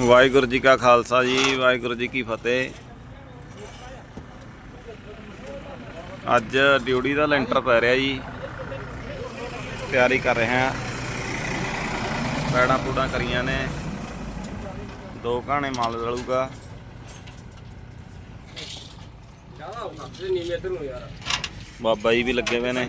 ਵਾਹਿਗੁਰੂ ਜੀ ਕਾ ਖਾਲਸਾ ਜੀ ਵਾਹਿਗੁਰੂ ਜੀ ਕੀ ਫਤਿਹ। ਅੱਜ ਡਿਊਟੀ ਦਾ ਲੈਂਟਰ ਪੈ ਰਿਹਾ ਜੀ। ਤਿਆਰੀ ਕਰ ਰਹੇ ਹਾਂ। ਪੈੜਾਂ ਪੂੜਾਂ ਕਰੀਆਂ ਨੇ। ਦੋ ਘਾਣੇ ਮਾਲ ਰਲੂਗਾ। ਬਾਬਾ ਜੀ ਵੀ ਲੱਗੇ ਹੋਏ ਨੇ।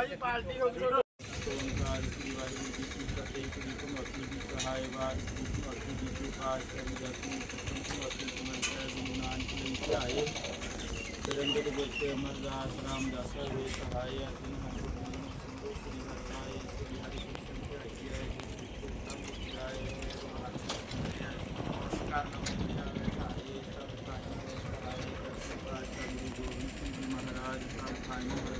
ਜੀ ਦੀ ਗੰਦੀ ਜੋ ਗੁਰੂ ਗ੍ਰੰਥ ਸਾਹਿਬ ਜੀ ਦੇ ਪਾਠ ਕਰਦੇ ਜਾ ਕੇ ਵਾਹਿਗੁਰੂ ਜਿਤਿਆਵਨ ਕਾ ਸਤਿਕਾਰ ਸਰਬ ਸੁਖ ਹੋਵੇ ਜਹਾਂ ਜਹਾਂ ਦੇ ਪਾਸਾ ਜੀ ਸਾਹਿਬ ਤਹਾਂ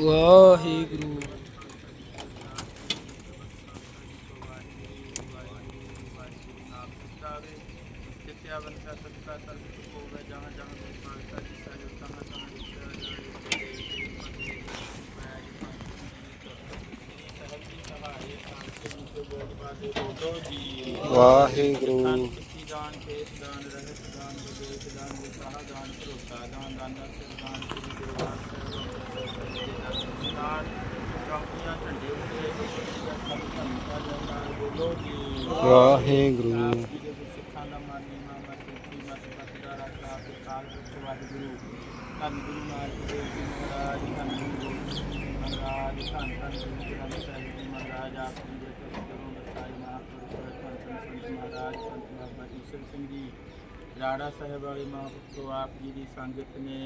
ਵਾਹਿਗੁਰੂ। ਸਿੱਖੀ ਦਾਨ ਕੇਸ ਦਾਨ ਰਹਿਤ ਦਾਨ ਵਿਦੇਸ਼ ਦਾਨ ਵਿਸਾਹ ਦਾਨ ਭਰੋਸਾ ਦਾਨ ਦਾਨਾ ਸਿਰ ਦਾਨ ਸ੍ਰੀ ਗੁਰੂ ਗ੍ਰੰਥ ਸਾਹਿਬ ਚੌਕੀਆਂ ਝੰਡੇ ਉੱਤੇ ਧੰਨਤਾ ਜੈਕਾਰ ਬੋਲੋ ਜੀ ਵਾਹਿਗੁਰੂ। ਆਪ ਜੀ ਸਿੱਖਾਂ ਦਾ ਮਾਨੀ ਮਾਮਾ ਸਿੱਖੀ ਮਤ ਪਤਦਾ ਰੱਖਾ ਤੇ ਕਾਲ ਵਿੱਚ ਵਾਹਿਗੁਰੂ ਧੰਨ ਗੁਰੂ ਨਾਨਕ ਦੇਵ ਜੀ ਮਹਾਰਾਜ ਧੰਨ ਗੁਰੂ ਮਹਾਰਾਜ ਧੰਨ ਧੰਨ ਗੁਰੂ ਗ੍ਰੰਥ ਸਾਹਿਬ ਜੀ ਮਹਾਰਾਜ ਆਪ ਜੀ ਦੇ ਚਰਨੋਂ ਦਸਾਈ ਮਹਾਂਪੁਰਖ ਸੰਤ ਮਹਾਰਾਜ ਸੰਤ ਬਾਬਾ ਈਸ਼ਰ ਸਿੰਘ ਜੀ ਰਾੜਾ ਸਾਹਿਬ ਵਾਲੇ ਮਹਾਂਪੁਰਖੋ ਆਪ ਜੀ ਦੀ ਸੰਗਤ ਨੇ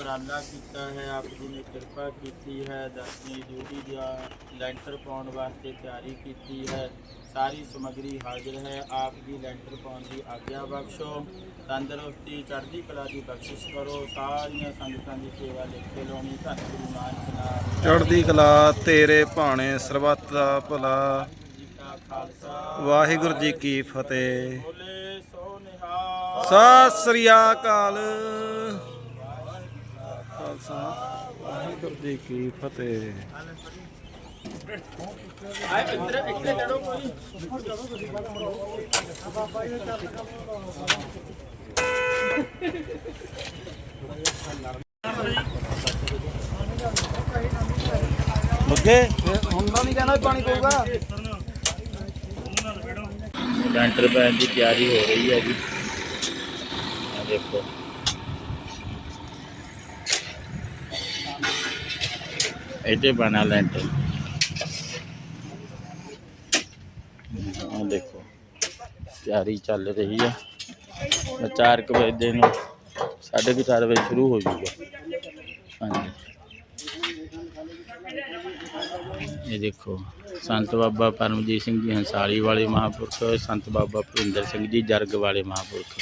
ਉਪਰਾਲਾ ਕੀਤਾ ਹੈ ਆਪ ਜੀ ਨੇ ਕਿਰਪਾ ਕੀਤੀ ਹੈ ਦਸਵੀਂ ਡਿਊਟੀ ਦਾ ਲੈਂਟਰ ਪਾਉਣ ਵਾਸਤੇ ਤਿਆਰੀ ਕੀਤੀ ਹੈ ਸਾਰੀ ਸਮੱਗਰੀ ਹਾਜ਼ਰ ਹੈ ਆਪ ਜੀ ਲੈਂਟਰ ਪਾਉਣ ਦੀ ਆਗਿਆ ਬਖਸ਼ੋ ਤੰਦਰੁਸਤੀ ਚੜ੍ਹਦੀ ਕਲਾ ਦੀ ਬਖਸ਼ਿਸ਼ ਕਰੋ ਸਾਰੀਆਂ ਸੰਗਤਾਂ ਦੀ ਸੇਵਾ ਲਿਖੇ ਲਾਉਣੀ ਧੰਨ ਗੁਰੂ ਨਾਨਕ ਨਾਮ ਚੜ੍ਹਦੀ ਕਲਾ ਤੇਰੇ ਭਾਣੇ ਸਰਬੱਤ ਦਾ ਭਲਾ। ਵਾਹਿਗੁਰੂ ਜੀ ਕੀ ਫਤਿਹ। ਸਤਿ ਸ੍ਰੀ ਅਕਾਲ। ਖਾਲਸਾ ਵਾਹਿਗੁਰੂ ਜੀ ਕੀ ਫਤਿਹ। ਆਏ ਇੱਧਰ ਇੱਥੇ ਲੜੋ ਕੋਈ। ਬੱਗੇ ਹੁਣ ਤਾਂ ਨਹੀਂ ਕਹਿਣਾ ਵੀ ਪਾਣੀ ਪਊਗਾ। ਲੈਂਟਰ ਪੈਣ ਦੀ ਤਿਆਰੀ ਹੋ ਰਹੀ ਹੈ ਜੀ। ਆ ਦੇਖੋ। ਇੱਥੇ ਬਣਾ ਲੈਂਟਰ ਆ ਦੇਖੋ ਤਿਆਰੀ ਚੱਲ ਰਹੀ ਹੈ 4 ਵਜੇ ਦੇ ਨੂੰ 4:30 ਵਜੇ ਸ਼ੁਰੂ ਹੋ ਜਾਊਗਾ ਹਾਂਜੀ ਇਹ ਦੇਖੋ ਸੰਤ ਬਾਬਾ ਪਰਮਜੀਤ ਸਿੰਘ ਜੀ ਹੰਸਾਲੀ ਵਾਲੇ ਮਹਾਂਪੁਰਖ ਸੰਤ ਬਾਬਾ ਭੁਪਿੰਦਰ ਸਿੰਘ ਜੀ ਜਰਗ ਵਾਲੇ ਮਹਾਂਪੁਰਖ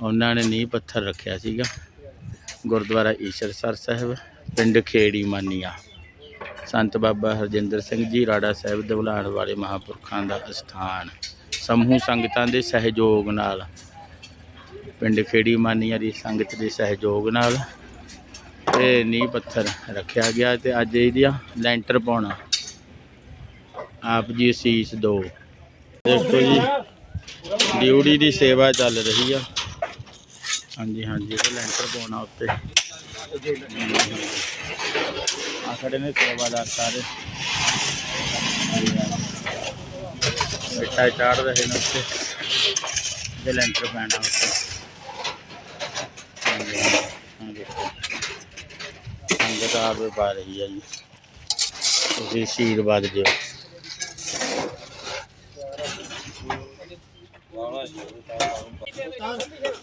ਉਹਨਾਂ ਨੇ ਨੀਂਹ ਪੱਥਰ ਰੱਖਿਆ ਸੀਗਾ ਗੁਰਦੁਆਰਾ ਈਸ਼ਰਸਰ ਸਾਹਿਬ ਪਿੰਡ ਖੇੜੀ ਮਾਨੀਆ ਸੰਤ ਬਾਬਾ ਹਰਜਿੰਦਰ ਸਿੰਘ ਜੀ ਰਾੜਾ ਸਾਹਿਬ ਦੇ ਦਵਲਾਣ ਵਾਲੇ ਮਹਾਂਪੁਰਖਾਂ ਦਾ ਅਸਥਾਨ। ਸਮੂਹ ਸੰਗਤਾਂ ਦੇ ਸਹਿਯੋਗ ਨਾਲ, ਪਿੰਡ ਖੇੜੀ ਮਾਨੀਆ ਦੀ ਸੰਗਤ ਦੇ ਸਹਿਯੋਗ ਨਾਲ ਤੇ ਨੀਂਹ ਪੱਥਰ ਰੱਖਿਆ ਗਿਆ ਤੇ ਅੱਜ ਇਹਦੀਆਂ ਲੈਂਟਰ ਪਾਉਣਾ ਆਪ ਜੀ ਅਸੀਸ ਦੋ। ਦੇਖੋ ਜੀ, ਡਿਊਟੀ ਦੀ ਸੇਵਾ ਚੱਲ ਰਹੀ ਆ। ਹਾਂਜੀ ਹਾਂਜੀ ਲੈਂਟਰ ਪਾਉਣਾ ਉੱਤੇ। ਆ ਖੜੇ ਨੇ ਸੇਵਾਦਾਰ ਸਾਰੇ ਮਿੱਟਾ ਚਾੜ ਰਹੇ ਨੇ ਉੱਤੇ ਤੇ ਲੈਂਟਰ ਪੈਣਾ ਉੱਤੇ ਹਾਂਜੀ ਹਾਂ ਦੇਖੋ ਸੰਗਤ ਆਵੇ ਪਾ ਰਹੀ ਆ ਜੀ ਤੁਸੀਂ ਆਸ਼ੀਰਵਾਦ ਦਿਓ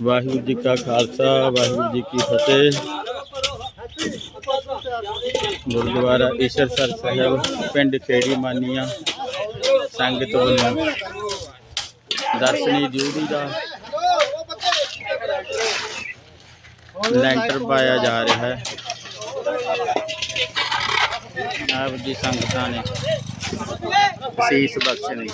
ਵਾਹਿਗੁਰੂ ਜੀ ਕਾ ਖਾਲਸਾ ਵਾਹਿਗੁਰੂ ਗੁਰਦੁਆਰਾ ਈਸ਼ਰਸਰ ਸਾਹਿਬ, ਪਿੰਡ ਖੇੜੀ ਮਾਨੀਆਂ, ਸੰਗਤ ਵੱਲੋਂ ਦਰਸ਼ਨੀ ਜੂਰੀ ਦਾ ਲੈਂਟਰ ਪਾਇਆ ਜਾ ਰਿਹਾ ਹੈ। ਆਪ ਦੀ ਸੰਗਤਾਂ ਨੇ ਸੀਸ ਬਖਸ਼ਣੀ।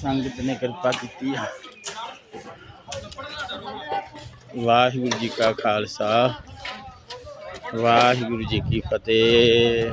ਸੰਗਤ ਨੇ ਕਿਰਪਾ ਕੀਤੀ ਹੈ ਵਾਹਿਗੁਰੂ ਜੀ ਕਾ ਖਾਲਸਾ ਵਾਹਿਗੁਰੂ ਜੀ ਕੀ ਫਤਿਹ।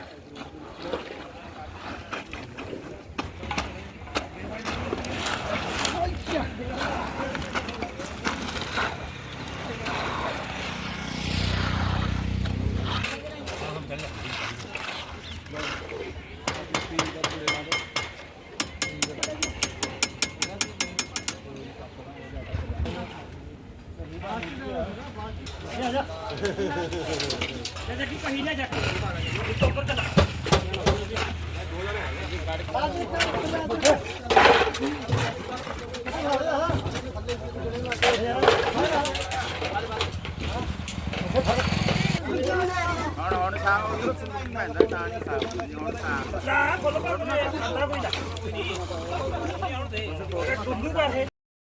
ਹੁਣ ਹੁਣ ਸਾਹ ਉਧਰ ਪੈਂਦਾ ਤਾਂ ਨਹੀਂ ਸਾਹ ਹੁਣ ਸਾਹ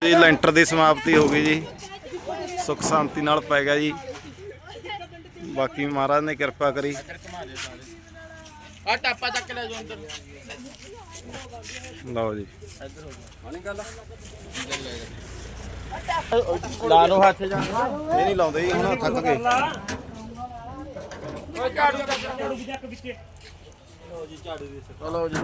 ਜੀ, ਲੈਂਟਰ ਦੀ ਸਮਾਪਤੀ ਹੋ ਗਈ ਜੀ। ਸੁਖ ਸ਼ਾਂਤੀ ਨਾਲ ਪੈ ਗਿਆ ਜੀ। ਬਾਕੀ ਮਹਾਰਾਜ ਨੇ ਕਿਰਪਾ ਕਰੀ। ਆ ਟਾਪਾ ਚੱਕ ਲੈ ਜੋ ਅੰਦਰ। ਲਓ ਜੀ। ਲਾ ਲਓ ਹੱਥ ਜਾ। ਇਹ ਨਹੀਂ ਲਾਉਂਦੇ ਜੀ ਹੁਣ ਥੱਕ ਗਏ। ਚਲੋ ਜੀ।